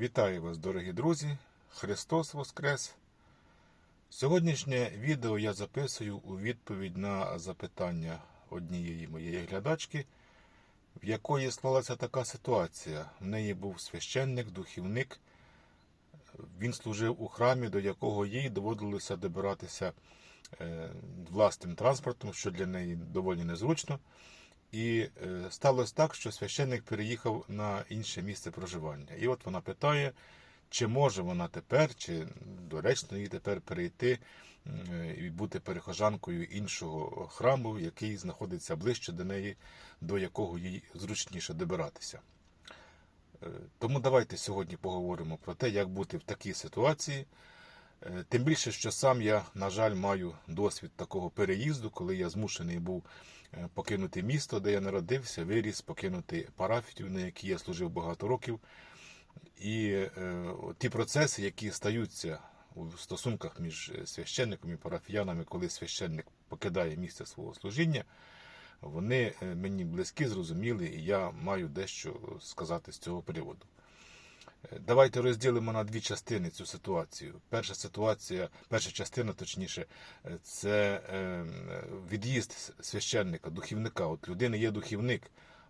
Вітаю вас, дорогі друзі! Христос Воскрес! Сьогоднішнє відео я записую у відповідь на запитання однієї моєї глядачки, в якої склалася така ситуація. В неї був священник, духівник. Він служив у храмі, до якого їй доводилося добиратися е, власним транспортом, що для неї доволі незручно. І е, сталося так, що священник переїхав на інше місце проживання. І от вона питає, чи може вона тепер, чи доречно їй тепер перейти і бути перехожанкою іншого храму, який знаходиться ближче до неї, до якого їй зручніше добиратися. Е, Тому давайте сьогодні поговоримо про те, як бути в такій ситуації. Е, Тим більше, що сам я, на жаль, маю досвід такого переїзду, коли я змушений був е, покинути місто, де я народився, виріс, покинути парафію, на якій я служив багато років. І е, ті процеси, які стаються у стосунках між священником і парафіянами, коли священник покидає місце свого служіння, вони е, мені близькі, зрозуміли, і я маю дещо сказати з цього приводу. Давайте розділимо на дві частини цю ситуацію. Перша ситуація, перша частина, точніше, е, це е, від'їзд священника, духівника. От людини є духівник,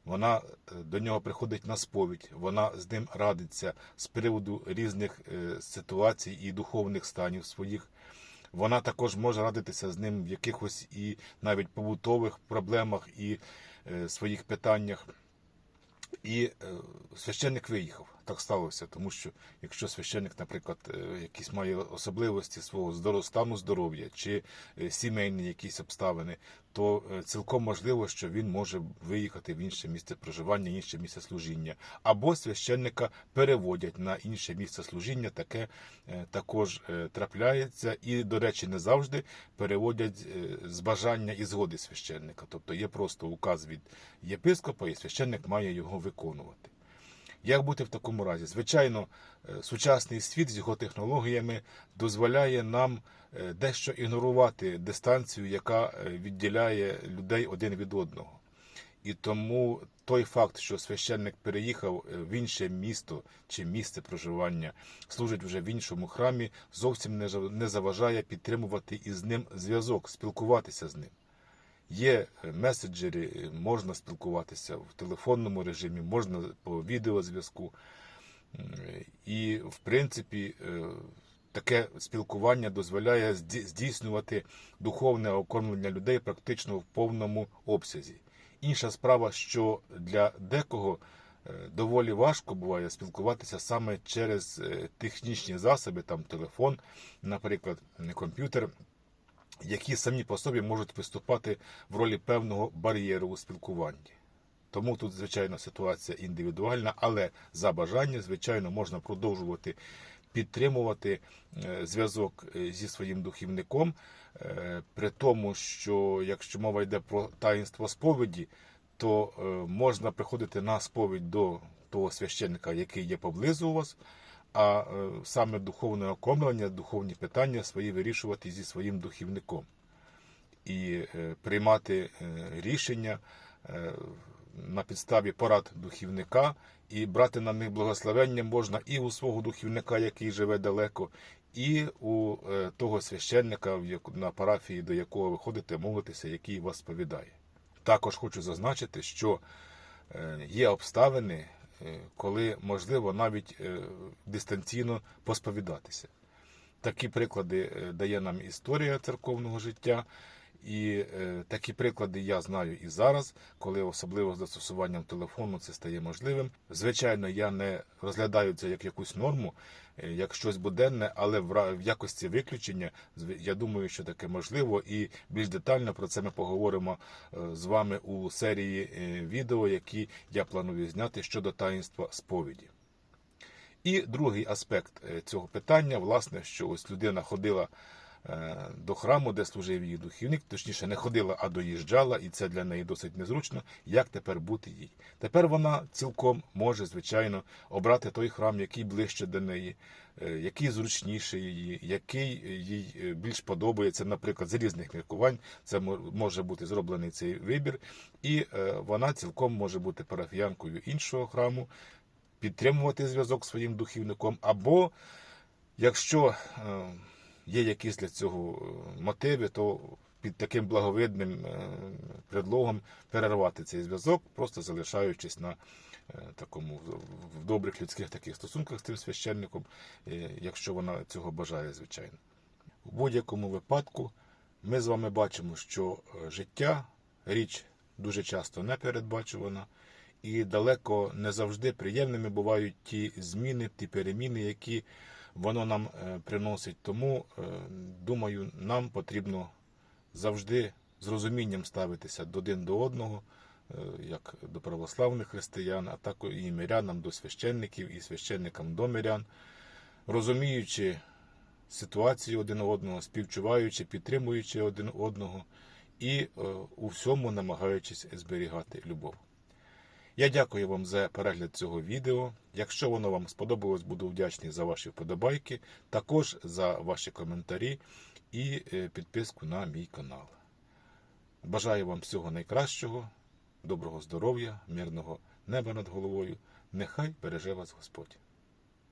вона е, до нього приходить на сповідь, вона з ним радиться з приводу різних ситуацій і духовних станів своїх. Вона також може радитися з ним в якихось і навіть побутових проблемах і своїх питаннях. І священник виїхав. Так сталося, тому що якщо священник, наприклад, е, якісь має особливості свого стану здоров'я чи е, сімейні якісь обставини, то е, цілком можливо, що він може виїхати в інше місце проживання, інше місце служіння, або священника переводять на інше місце служіння. Таке також трапляється, і, до речі, не завжди переводять з бажання і згоди священника. Тобто є просто указ від єпископа, і священник має його виконувати. Як бути в такому разі? Звичайно, е, сучасний світ з його технологіями дозволяє нам е, дещо ігнорувати дистанцію, яка е, відділяє людей один від одного. І тому той факт, що священник переїхав в інше місто чи місце проживання, служить вже в іншому храмі, зовсім не заважає підтримувати із ним зв'язок, спілкуватися з ним. Є меседжери, е, можна спілкуватися в телефонному режимі, можна по відеозв'язку. І, в принципі, е, таке спілкування дозволяє здійснювати духовне окормлення людей практично в повному обсязі. Інша справа, що для декого е, доволі важко буває спілкуватися саме через е, технічні засоби, там телефон, наприклад, комп'ютер, які самі по собі можуть виступати в ролі певного бар'єру у спілкуванні. Тому тут, звичайно, ситуація індивідуальна, але за бажання, звичайно, можна продовжувати підтримувати е, зв'язок е, зі своїм духівником, е, при тому, що якщо мова йде про таїнство сповіді, то можна приходити на сповідь до того священника, який є поблизу у вас, а е, саме духовне окомлення, духовні питання свої вирішувати зі своїм духівником і е, приймати е, рішення на підставі порад духівника, і брати на них благословення можна і у свого духівника, який живе далеко, і у того священника, на парафії, до якого ви ходите, молитися, який вас сповідає. Також хочу зазначити, що є обставини, коли можливо навіть е, дистанційно посповідатися. Такі приклади е, дає нам історія церковного життя, і е, такі приклади я знаю і зараз, коли особливо з застосуванням телефону це стає можливим. Звичайно, я не розглядаю це як якусь норму, е, як щось буденне, але в в якості виключення я думаю, що таке можливо, і більш детально про це ми поговоримо е, з вами у серії е, відео, які я планую зняти щодо таїнства сповіді. І другий аспект е, цього питання, власне, що ось людина ходила до храму, де служив її духівник, точніше не ходила, а доїжджала, і це для неї досить незручно. Як тепер бути їй? Тепер вона цілком може, звичайно, обрати той храм, який ближче до неї, е, який зручніший її, який їй е, більш подобається, наприклад, з різних міркувань. Це може бути зроблений цей вибір, і е, вона цілком може бути парафіянкою іншого храму, підтримувати зв'язок своїм духівником, або якщо е, є якісь для цього е, мотиви, то під таким благовидним е, предлогом перервати цей зв'язок, просто залишаючись на е, такому в- добрих людських таких стосунках з цим священником, якщо вона цього бажає, звичайно. У будь-якому випадку ми з вами бачимо, що життя річ дуже часто непередбачувана, і далеко не завжди приємними бувають ті зміни, ті переміни, які воно нам е, приносить. Тому, е, думаю, нам потрібно завжди з розумінням ставитися один до одного, е, як до православних християн, а також і мирянам до священників, і священникам до мирян, розуміючи ситуацію один одного, співчуваючи, підтримуючи один одного і у всьому намагаючись зберігати любов. Я дякую вам за перегляд цього відео. Якщо воно вам сподобалось, буду вдячний за ваші вподобайки, також за ваші коментарі і е, підписку на мій канал. Бажаю вам всього найкращого, доброго здоров'я, мирного неба над головою. Нехай береже вас Господь.